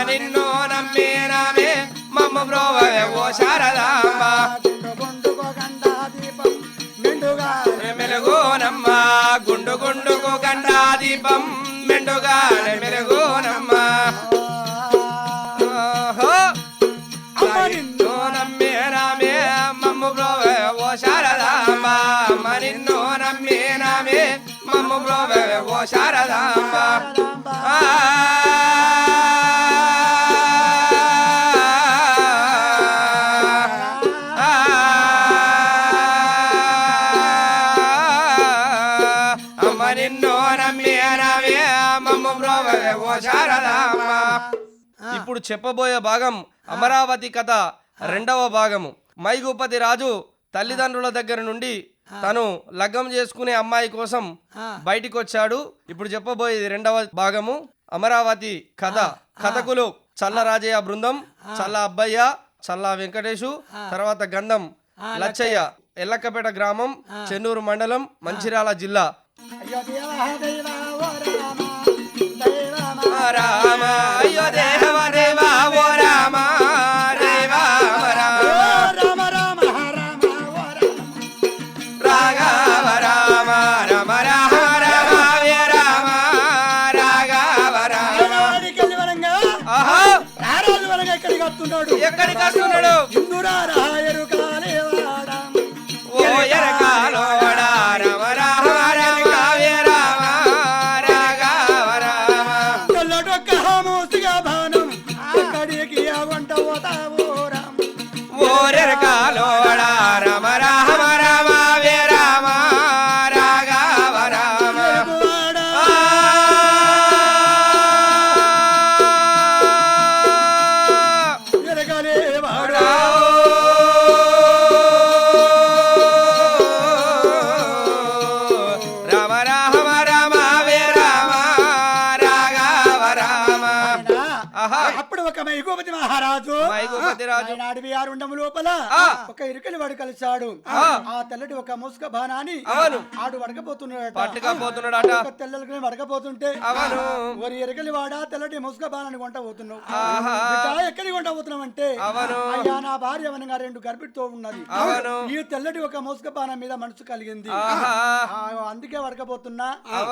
మనిన్ను నమ్మేనామే మమ్ము బ్రోవవే ఓ శారదాంబ. మెలుగోనమ్మ గుండు గుండుకు గండా దీపం. మెండుగా మెలుగోనమ్మ నిన్ను నమ్మేనామే మమ్ము బ్రోవే ఓ శారదాంబ. మనిన్ను నమ్మేనామే మమ్ము బ్రోవే ఓ శారదాంబ. శారదాంబ. ఇప్పుడు చెప్పబోయే భాగం అమరావతి కథ రెండవ భాగము. మైగుపతి రాజు తల్లిదండ్రుల దగ్గర నుండి తను లగ్గం చేసుకునే అమ్మాయి కోసం బయటికి వచ్చాడు ఇప్పుడు చెప్పబోయేది రెండవ భాగము. అమరావతి కథ. కథకులు చల్ల రాజయ్య బృందం చల్ల అబ్బయ్య చల్ల వెంకటేశు తర్వాత గంధం లచ్చయ్య. ఎల్లక్కపేట గ్రామం చెన్నూరు మండలం మంచిర్యాల జిల్లా. రామ అయ్యో ఆరుండము లోపల. ఒక ఇరుకని వాడు కలిశాడు ఆ. తెల్లటి ఒక ముసుక బాణాన్ని. ఆడు పట్టుకపోతున్నాడట ఒక వడకపోతుంటే. ఒరి ఎరకలి వాడా తెల్లటి ముసుక బాణాన్ని కొంట పోతున్నావు ఎక్కడికి కొంట పోతున్నావు అంటే. అయ్యా నా భార్య అవనగా రెండు గర్భిడితో ఉన్నది. ఈ తెల్లటి ఒక ముసుక బాణం మీద మనసు కలిగింది అందుకే వడకపోతున్నా.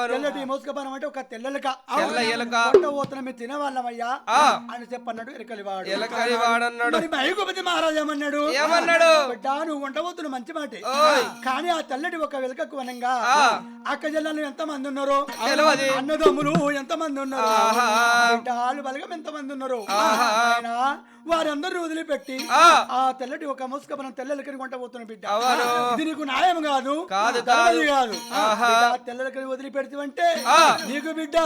తెల్లటి ముసుక బాణం అంటే ఒక తెల్లలక తెల్ల ఎలుక. కొంట పోతున్నా మీరు తినవాళ్ళమయ్యా. అని చెప్పన్నాడు ఎరకలి వాడు ఎలకరి వాడన్నాడు మరి మైగుపతి మహారాజు ఏమన్నాడు ఏమన్నాడు? బిడ్డ నువ్వు మంచి మాటే. కానీ ఆ తెల్లటి ఒక వెలకకు వనంగా. అక్క జిల్లాలో ఎంత మంది ఉన్నారు. అన్నదమ్ములు ఎంత మంది ఉన్నారు. బిడ్డలు బలగం ఎంత మంది ఉన్నారు వారందరూ వదిలిపెట్టి ఆ. ఆ తెల్లటి ఒక ముసుక మనం తెల్లలకని కొంట పోతున్న బిడ్డ. ఇది నీకు న్యాయం కాదు కాదు, కాదు. తెల్లలకని వదిలిపెడితే ఆ. నీకు బిడ్డ.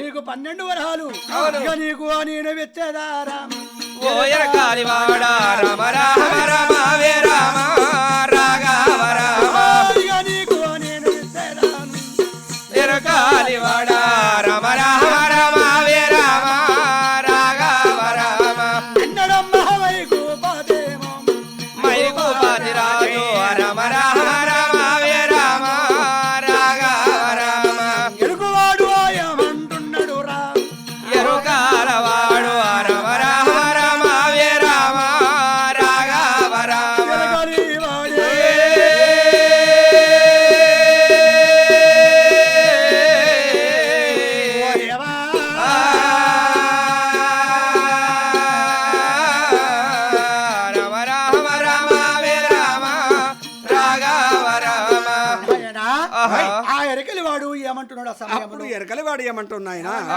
నీకు పన్నెండు వరహాలు. ఇక నీకు నేను వెచ్చేదారా ఓ ఎరకాలి వాడా రమ రామ రమ రామ రాఘవ రామ ఇక నీకు నేను వెచ్చేదాను ఎరకాలి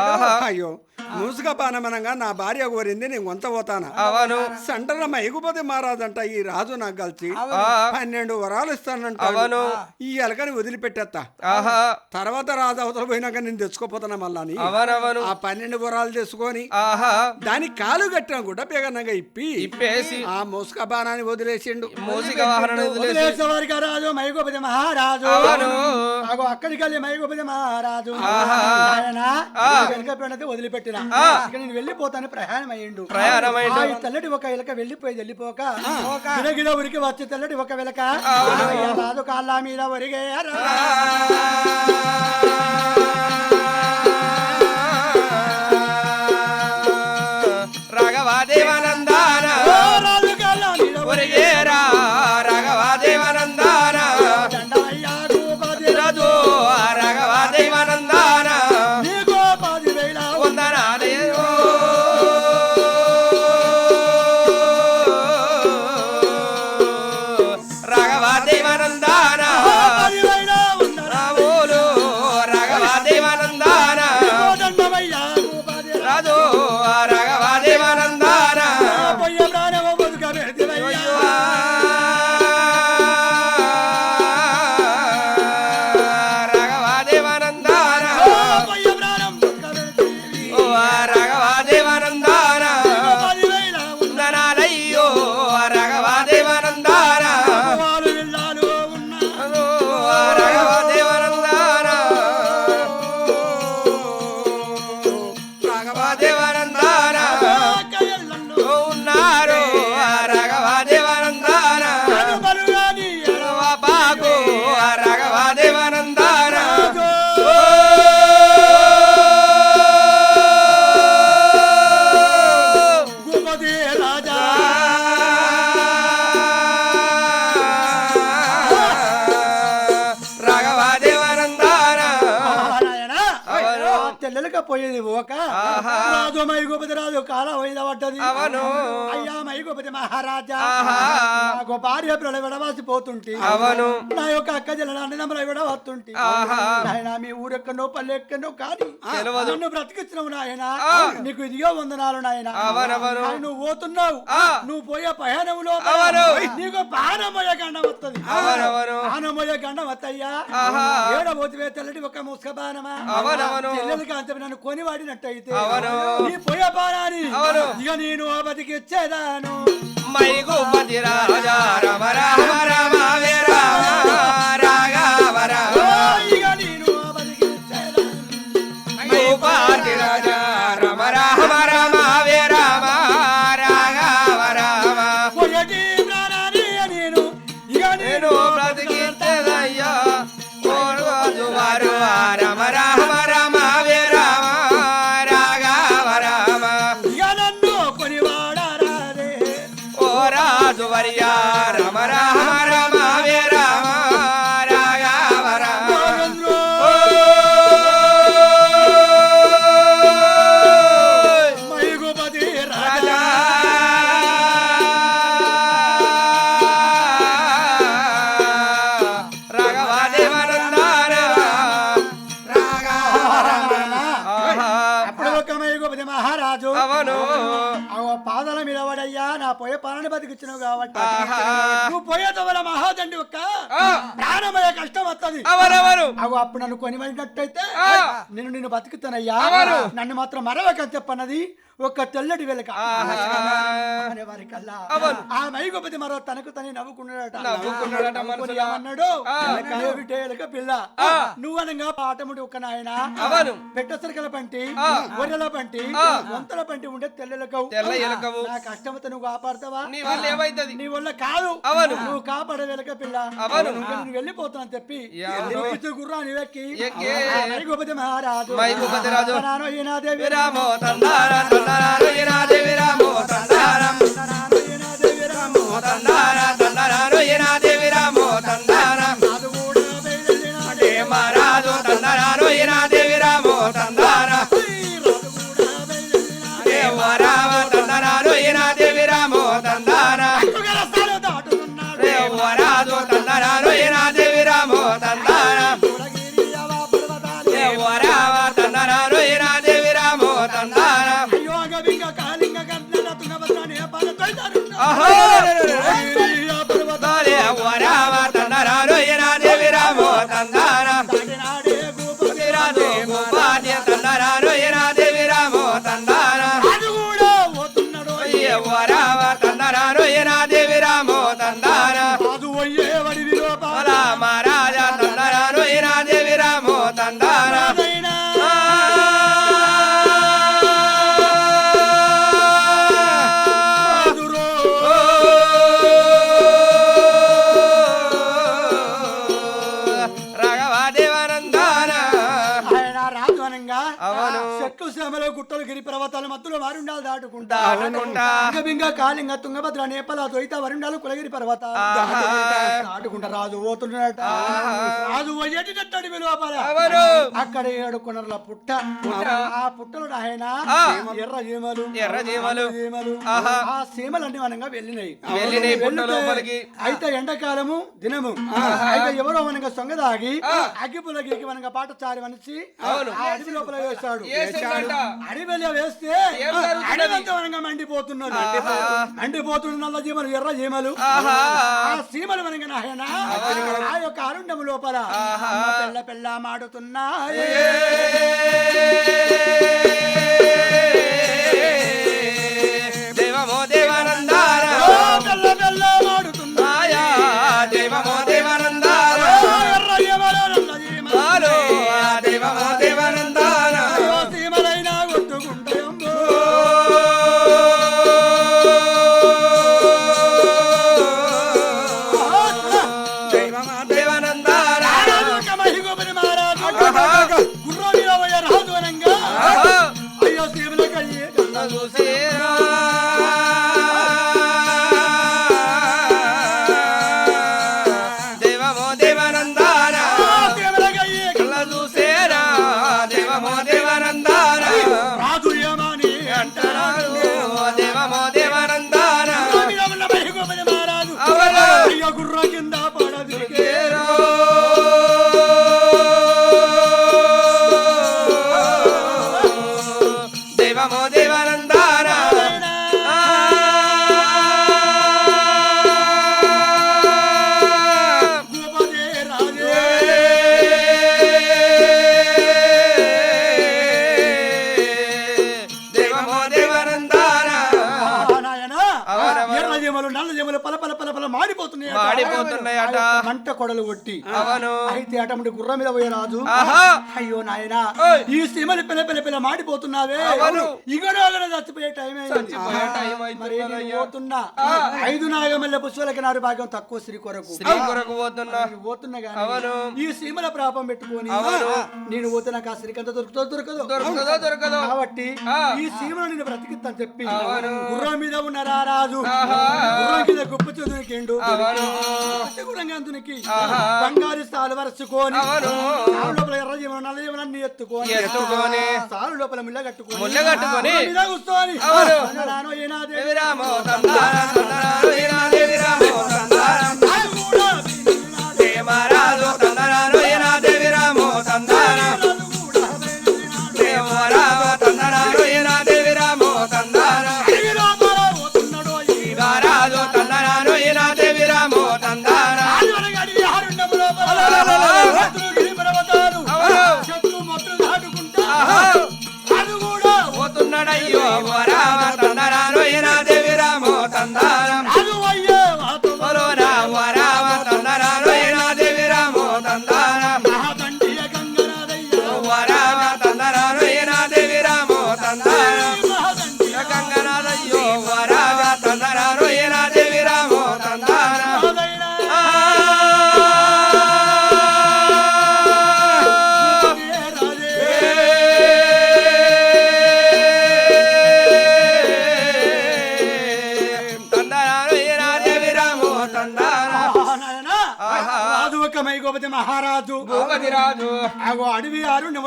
ఆహా. అయ్యో మూసుక పానమనంగా నా భార్య కోరింది నేను కొంత పోతానా? అవను సంటన మైగుపతి మహారాజంట ఈ రాజు నాకు కలిసి పన్నెండు వరాలు ఇస్తానంట అవను ఈ ఎలకని వదిలిపెట్టేస్తా ఆహా. తర్వాత రాజు అవతల పోయినాక నేను తెచ్చుకోపోతానా మళ్ళా అని. అవనవను ఆ పన్నెండు వరాలు తెచ్చుకొని ఆహా. దానికి కాలు కట్టిన గుడ్డ పేగనంగా ఇప్పి ఇప్పేసి ఆ మూసుక బాణాన్ని వదిలేసిండు. మూసిక రాజు మైగోపతి మహారాజు. అక్కడికి వెళ్ళి మైగోపతి మహారాజు. ఆహా. ఆయన. వెనక వదిలిపెట్టిన. ఇక నేను వెళ్ళిపోతాను ప్రయాణం అయ్యిండు ప్రయాణమైండు. ఆ, ఈ తెల్లటి ఒక ఎలక వెళ్ళిపోయి వెళ్ళిపోక. గిరగిర ఉరికి వచ్చి తెల్లటి ఒక వెలక. రాజు కాళ్ళ మీద ఒరిగే రా. రాజు మైగోపతి రాజు కాల వైద పడ్డది అవును. అయ్యా మైగోపతి మహారాజా. నాకు భార్య విడవాసి పోతుంటి అవును. నా యొక్క అక్క జల్ల అన్నదమ్ముల విడవస్తుంటి ఆహా. నాయన మీ ఊరెక్కనో పల్లె ఎక్కనో కానీ తెలవదు. నన్ను బ్రతికించినవు నాయన. నీకు ఇదిగో వందనాలు నాయన నువ్వు పోతున్నావు. నువ్వు పోయే ప్రయాణంలో. నీకు బాణమయ్య గండం వస్తుంది. బాణమయ్య గండం వత్తయ్యా ఆహా. ఏడబోతువే తెల్లటి ఒక ముసుక బాణమా. చెల్లెలకి అంత నన్ను కొని వాడినట్టయితే అవను. నీ పోయే బాణాన్ని అవను. ఇక నేను బతికిచ్చేదాను మైగుపతి రాజా రమ రామ రామ పోయే పనులు బతికిచ్చినావు కాబట్టి. నువ్వు పోయే తవల మహాదండి ఒక్క. ప్రాణమయ్యే కష్టం వస్తుంది అవు అప్పుడు నన్ను కొనివడినట్టయితే ఆ. నేను నిన్ను బతుకుతానయ్యా. నన్ను మాత్రం మరవకని చెప్పన్నది ఒక తెల్లటి వెలక. ఆ మైగోపతి మరో తనకు తనే నవ్వుకున్నాడట నవ్వుకున్నాడట నవ్వుకుని మనసులో. ఏమన్నాడు ఆ. ఏమిటే ఎలక పిల్ల ఆ. నువ్వనగా పాటముడి ఒక నాయన. పెట్టసరికల పంటి. గొర్రెల పంటి. వంతల పంటి ఉండే తెల్లెలకవు. నా కష్టమతో నువ్వు కాపాడతావా నీ వల్ల ఏమైతది నీ వల్ల కాదు అవును. నువ్వు కాపాడే వెలక పిల్ల అవును. ఇంకా నేను వెళ్ళిపోతాను చెప్పి గుర్రాన్ని ఎక్కి. ఆ మైగోపతి మహారాజు మైగోపతి రాజు. నానో ఈనాదేవి విరామో గిరి పర్వతాల మధ్యలో వారుండాలు దాటుకుంటా. బింగ కాళింగ తుంగభద్ర నేపల ద్వైత వరుండాలు కులగిరి పర్వతాలు ఆహా. దాటుకుంటా. రాజు పోతున్నాడట రాజు పోయేటట్టు అడవి లోపల. ఎవరు? అక్కడ ఏడు కొనర్ల పుట్ట. ఆ పుట్టలో ఆయన. ఎర్ర జీమలు. ఎర్ర జీమలు. జీమలు. ఆ సీమలు అన్ని వనంగా వెళ్ళినాయి. అయితే ఎండాకాలము దినము. అయితే ఎవరో మనగా సొంగదాగి అగ్గిపులకి మనగా పాట చారి మనిషి అడవి లోపల వేశాడు. వేసిందంట. అడవిలో వేస్తే ఏం జరుగుతున్నది? అడవంతా వనంగా మండిపోతున్నాడు మండిపోతున్న నల్ల జీమలు ఎర్ర జీమలు. ఆ సీమలు వనంగా నాయన ఆ యొక్క అరుండము లోపల పెళ్ళ పెళ్ళ మాడుతున్నాయి Harry Potter. మంట కొడలు కొట్టి అయితే అటువంటి గుర్రం మీద పోయే రాజు అయ్యో నాయనా. ఈ సీమలు పిల్ల పిల్ల పిల్ల మాడిపోతున్నావే. ఇగడో చచ్చిపోయే టైం అయింది. పోతున్నా ఐదు నాగమల్ల పుష్పాలకి నారు భాగం తక్కువ శ్రీ కొరకు పోతున్నా గానీ. ఈ సీమల ప్రాపం పెట్టుకొని. నేను పోతే నాకు ఆ శ్రీకంత దొరుకుతో దొరకదు దొరకదో కాబట్టి. ఈ సీమను నేను బ్రతికిస్తాను చెప్పి. గుర్రం మీద ఉన్నారా రాజు. గుర్రం కింద గుప్ప. గుర్రంగా అందునికి ఆహా. బంగారు స్థాలు వరుచుకొని. సాలు లోపల ఎర్ర జీవనం నల్ల జీవనం అన్ని ఎత్తుకొని ఎత్తుకొని. సాలు లోపల ముళ్ళ కట్టుకొని ముళ్ళ కట్టుకొని. కూర్చొని అవును. తందనానో ఏనాదే దేవిరామో తందాన తందనాను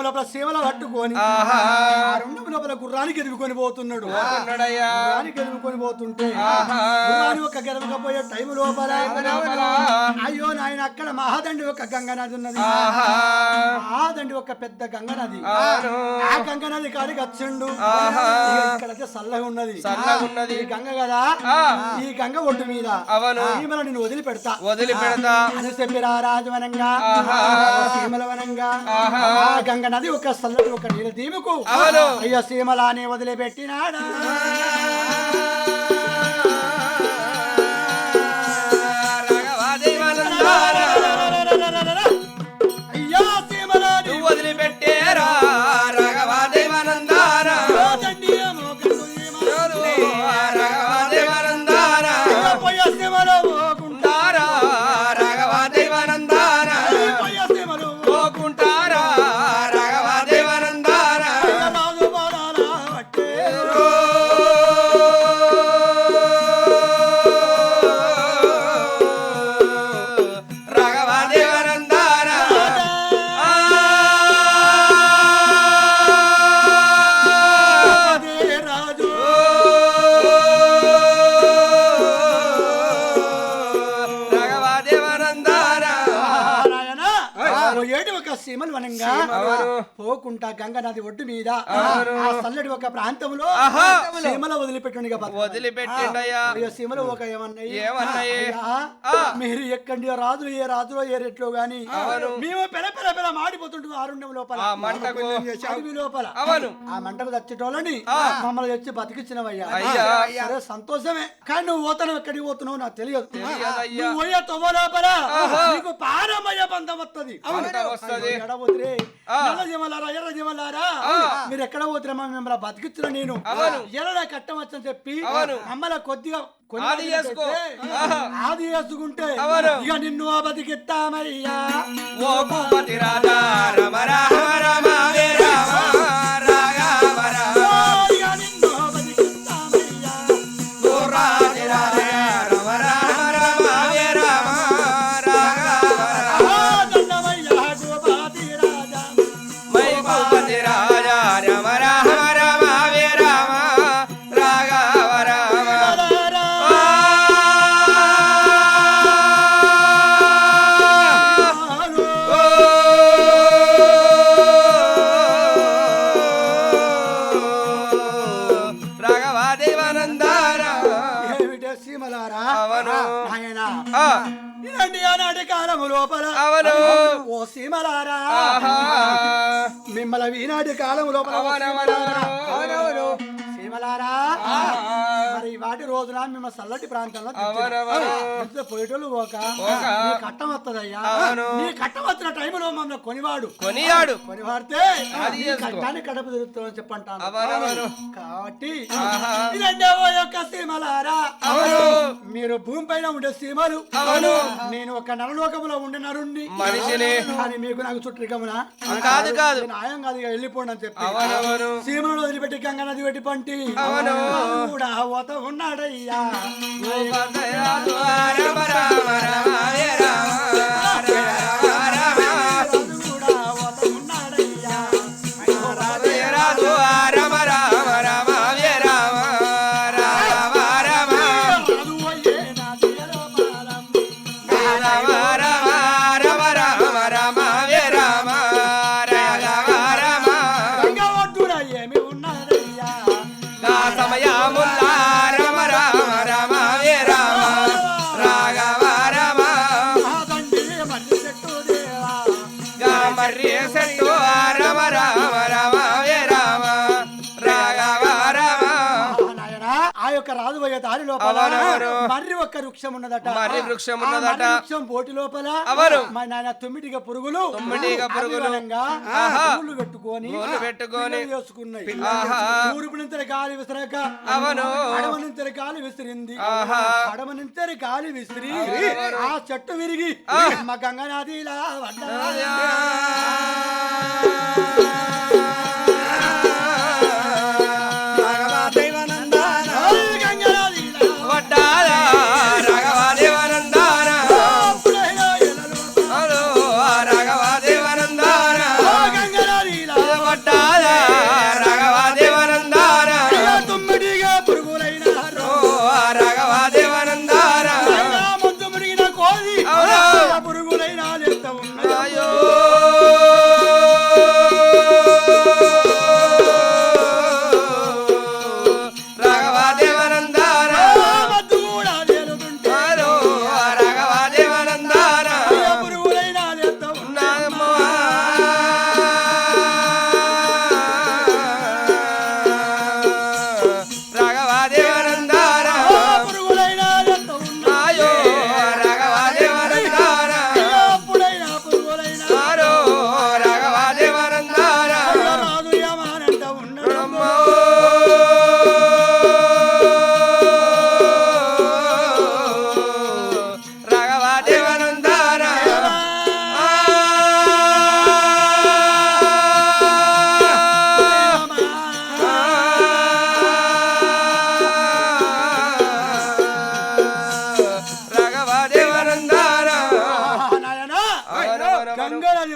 లోపల సేవల పట్టుకొని లోపల గుర్రానికి ఎదుగుకొని పోతున్నాడు ఎదుగుకొని పోతుంటే. గుర్రాన్ని ఒక గెలవకపోయే టైం లోపల. అయ్యో నాయన అక్కడ మహాదండి ఒక గంగనది ఉన్నది మహాదండి ఒక పెద్ద గంగనది. ఆ గంగనది కాడికి వచ్చిండు ఇక్కడైతే చల్లగా ఉన్నది చల్లగున్నది. ఈ గంగ కదా. ఈ గంగ ఒడ్డు మీద. సీమల నిన్ను వదిలిపెడతా వదిలిపెడతా అని చెప్పిరా రాజవనంగా. సీమల వనంగా గంగ నది ఒక చల్లటి ఒక నీళ్ళ దీముకు. అయ్యో సీమలానే వదిలిపెట్టినాడా? పోకుంటా గంగ నది ఒడ్డు మీద. ఆ చల్లటి ఒక ప్రాంతంలో. సీమలో వదిలిపెట్టండి సీమలో ఒక ఏమన్నాయి. మీరు ఎక్కండి రాజులు ఏ రాజులో ఏ రెట్లో గాని మేము పెర పెర పెర మాడిపోతుంటాం ఆరుండం లోపల. అడవి లోపల. ఆ మంటకు చచ్చేటోళ్ళని మమ్మల్ని వచ్చి బతికిచ్చినవయ్యా. సరే సంతోషమే. కానీ నువ్వు పోతాను ఎక్కడికి పోతున్నావు నాకు తెలియదు. నువ్వు పోయే తొవ్వ లోపల నీకు పారమయ్య బంధం వస్తుంది. ఎర్ర జీవలారా మీరు ఎక్కడ పోతురమ్మా మిమ్మల్ని బతికిచ్చిన నేను. అవును. ఎర్ర కట్టమచ్చని చెప్పి అవును. మమ్మల్ని కొద్దిగా ఆది చేసుకుంటే. ఇక నిన్ను బతికిస్తామయ్యా ఓ భూపతి రాధా రమ రామ. మిమ్మల్ని ఈనాటి కాలం లోపల ఓ వాటి రోజున మిమ్మల్ని చల్లటి ప్రాంతంలో పోయేటోళ్ళు పోక కట్టం వస్తుందయ్యా. నీ కట్టం వచ్చిన టైంలో మమ్మల్ని కొనివాడు కొనియాడు కొనివాడితే. కట్టాన్ని కడప తిరుగుతామని చెప్పంటాను. కాబట్టి యొక్క సీమలారా. మీరు భూమి పైన ఉండే సీమలు. నేను ఒక నరలోకములో ఉండే నరుణ్ణి. కానీ మీకు నాకు చుట్టరికమునా కాదు, కాదు. న్యాయం కాదు ఇక వెళ్ళిపోండి అని చెప్పి. సీమను వదిలిపెట్టి గంగ నది పెట్టి పంటి కూడా ఓత ఉన్నాడయ్యా రామ రామ రామ రామ రామ రామ లోపల. మర్రి ఒక్క వృక్షం ఉన్నదట మర్రి వృక్షం ఉన్నదట. వృక్షం బోటి లోపల అవును. మా నాయన తొమ్మిదిగా పురుగులు తొమ్మిదిగా పురుగులు. పూలు పెట్టుకొని పూలు పెట్టుకొని. చేసుకున్నాయి నుంచి గాలి విసిరాక అవును. గాలి విసిరింది నుంచి గాలి విసిరి ఆ చెట్టు విరిగి మా గంగా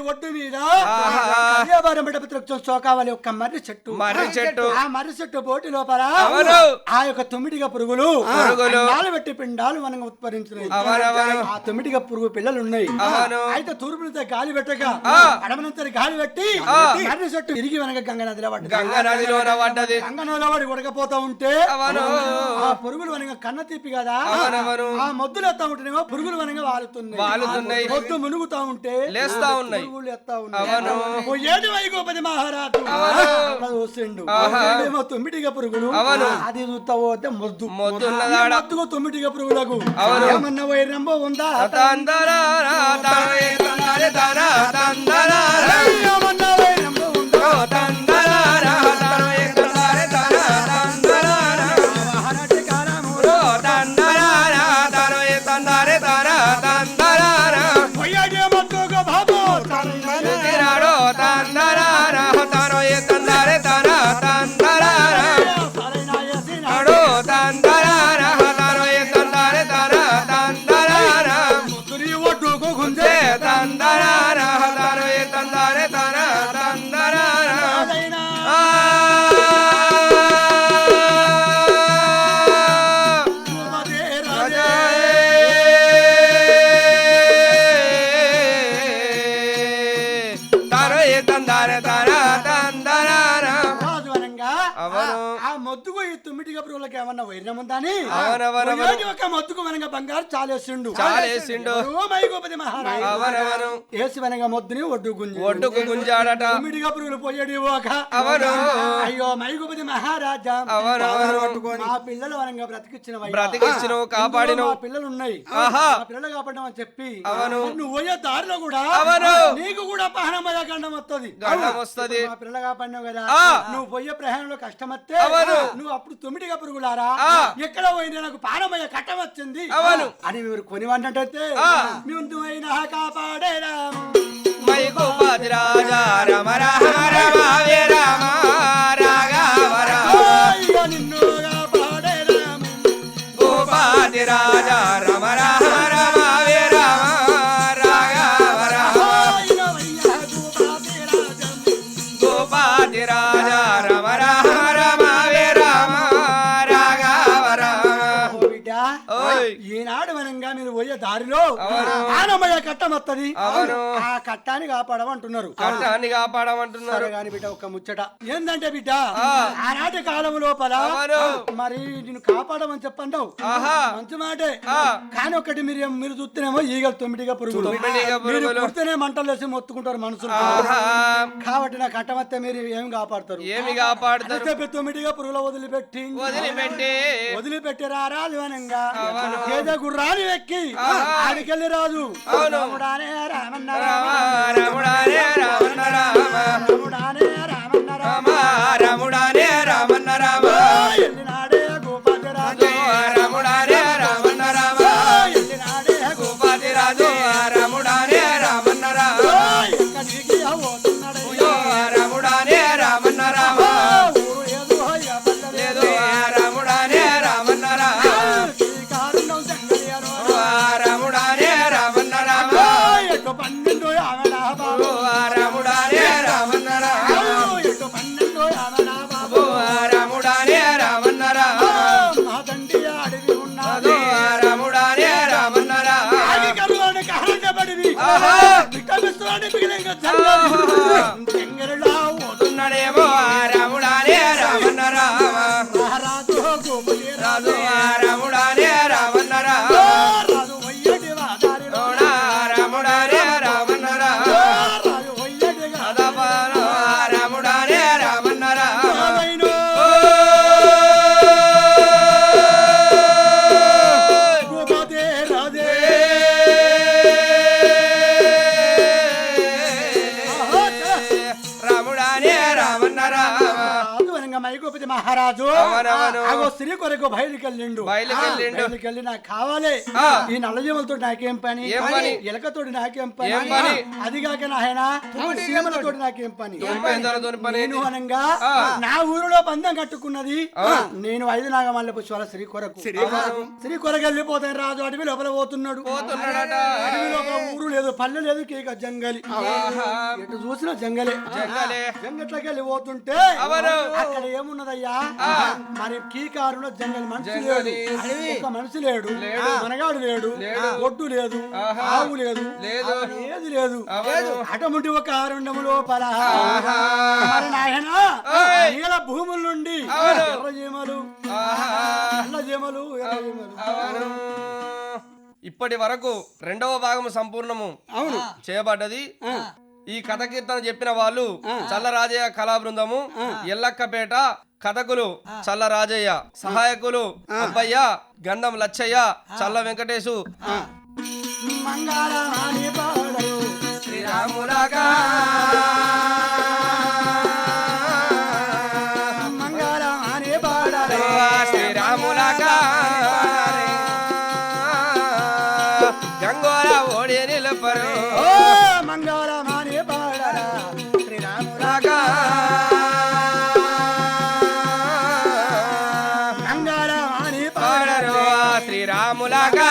ఒడ్డు మీద ఆహా. కళ్యాభారం బిడ్డ చోకావాలి ఒక మర్రి చెట్టు మర్రి చెట్టు. ఆ మర్రి చెట్టు బోటి లోపల. ఆ యొక్క తొమ్మిదిగా పురుగులు పెట్టి పిండాలు మనం ఉత్పరించినాయి. ఆ తొమ్మిదిగా పురుగు పిల్లలు ఉన్నాయి. అయితే తూర్పునంతా గాలి పెట్టక ఆ. అడమనంతా గాలి పెట్టి. మర్రి చెట్టు తిరిగి వెనక గంగ నదిలో పడ్డది గంగా నదిలోన పడ్డది గంగ నదిలో పడి ఉడకపోతా ఉంటే. ఆ పురుగులు వనగా కన్న తీపి కదా. ఆ మొద్దులు ఎత్తా ఉంటేనేమో పురుగులు వనగా వాలుతున్నాయి వాలుతున్నాయి. మొద్దు మునుగుతా ఉంటే లేస్తా ఉన్నాయి. అవును. వైగోపతి మహారాజు చూసిండు. ఏమో తొమ్మిదిగా పురుగులు అవును. అది చూస్తా పోతే మొద్దు మొద్దు ఉన్నదాడ. ఈ మొద్దుకు తొమ్మిదిగా పురుగులకు అవును. ఏమన్నా వైరంబో ఉందా. ఏమన్నా వైరంబో ఉందా ఒక వనంగా బంగారు చాలేసిండు చాలేసిండు. ఎవరో మైగోపతి మహారాజు అవనవను ఏసి వనంగా మొద్దుని ఒడ్డు గుంజి ఒడ్డుకు గుంజాడట తొమ్మిదిగా పురుగులు పోయేటి ఒక అవును. అయ్యో మైగోపతి మహారాజా పిల్లలు బ్రతికిచ్చిన బ్రతికిచ్చినవు, కాపాడినవు. మా పిల్లలు ఉన్నాయి ఆహా. మా పిల్లలు కాపాడడం అని చెప్పి అవును. నువ్వు పోయే దారిలో కూడా అవును. నీకు కూడా పహనమయ గండం వస్తుంది గండం వస్తది. మా పిల్లలు కాపాడినావు కదా. నువ్వు పోయే ప్రయాణంలో కష్టం వస్తే అవును. నువ్వు అప్పుడు తొమ్మిదిగా పురుగులారా. ఎక్కడ పోయినా నాకు పానమయ్య కట్టం వచ్చింది అవును. అని మీరు ఆ. ముందు అయినా కాపాడేరా మైకోపతి రాజా రమ రాఘవ రామ like ఈనాడు మనంగా మీరు పోయే దారిలో. ఆనమయ్య కట్టం అవును. ఆ కట్టాన్ని కాపాడమంటున్నారు కట్టాన్ని కాపాడమంటున్నారు గాని బిడ్డ ఒక ముచ్చట ఏందంటే బిడ్డ. ఆనాటి కాలం లోపల. మరి నిన్ను కాపాడమని చెప్పండావు ఆహా. మంచి మాటే. కానీ ఒకటి మీరు మీరు చూస్తేనేమో ఈగలు తొమ్మిదిగా పురుగులు తొమ్మిదిగా మీరు. పుడితేనే మంటలు వేసి మొత్తుకుంటారు మనుషులు ఆహా. కాబట్టి నా కట్టమత్తే మీరు ఏం కాపాడతారు ఏమి కాపాడుతారు తొమ్మిదిగా పురుగులు వదిలిపెట్టి వదిలిపెట్టి వదిలిపెట్టి అవును. ఏదో గుర్రాని ఎక్కి రాజు. అవును. రాముడానే రామన్న రామ రామ. రముడానే రామన్న రామ. రాముడానే రామన్న రామ. రామ రముడానే రామన్న రామ. స్త్రీ కొరకు బయలుకెళ్ళిండు. బయలుకెళ్ళి నాకు కావాలి. ఆ. ఈ నల్లజీవులతో నాకేం పని? ఏం పని? ఎలకతోటి నాకేం పని? ఏం పని? అదిగాక నాయన సీమలతోటి నాకేం పని? నేను అనంగా ఆ. నా ఊరిలో బంధం కట్టుకున్నది. నేను ఐదు నాగమల్ల పుష్పాల శ్రీ కొరకు శ్రీ కొరకు వెళ్ళిపోతాను రాజు అడవి లోపల పోతున్నాడు. పోతున్నాడట. అడవి లోపల ఊరు లేదు పల్లె లేదు కేక జంగలి. ఎటు చూసినా జంగలే. జంగలే. జంగట్లోకి వెళ్ళి పోతుంటే. అక్కడ ఏమున్నదయ్యా? మరి కీకారులో జంగలి మనిషి లేడు. ఒక మనిషి లేడు. మనగాడు లేడు. ఒడ్డు లేదు. ఆవు లేదు. ఏది లేదు. అటువంటి ఒక ఆరుండము లోపల. నీల భూముల నుండి అవును. ఎర్ర జీమలు ఆహా. నల్ల జీమలు ఎర్ర జీమలు అవును. ఇప్పటి వరకు రెండవ భాగము సంపూర్ణము అవును చేయబడ్డది ఈ కథ కీర్తన చెప్పిన వాళ్ళు చల్లరాజయ్య కళా బృందము ఎల్లక్కపేట కథకులు చల్ల రాజయ్య సహాయకులు అబ్బయ్య గంధం లచ్చయ్య చల్ల వెంకటేశు. శ్రీరాములాగా. శ్రీరాములగా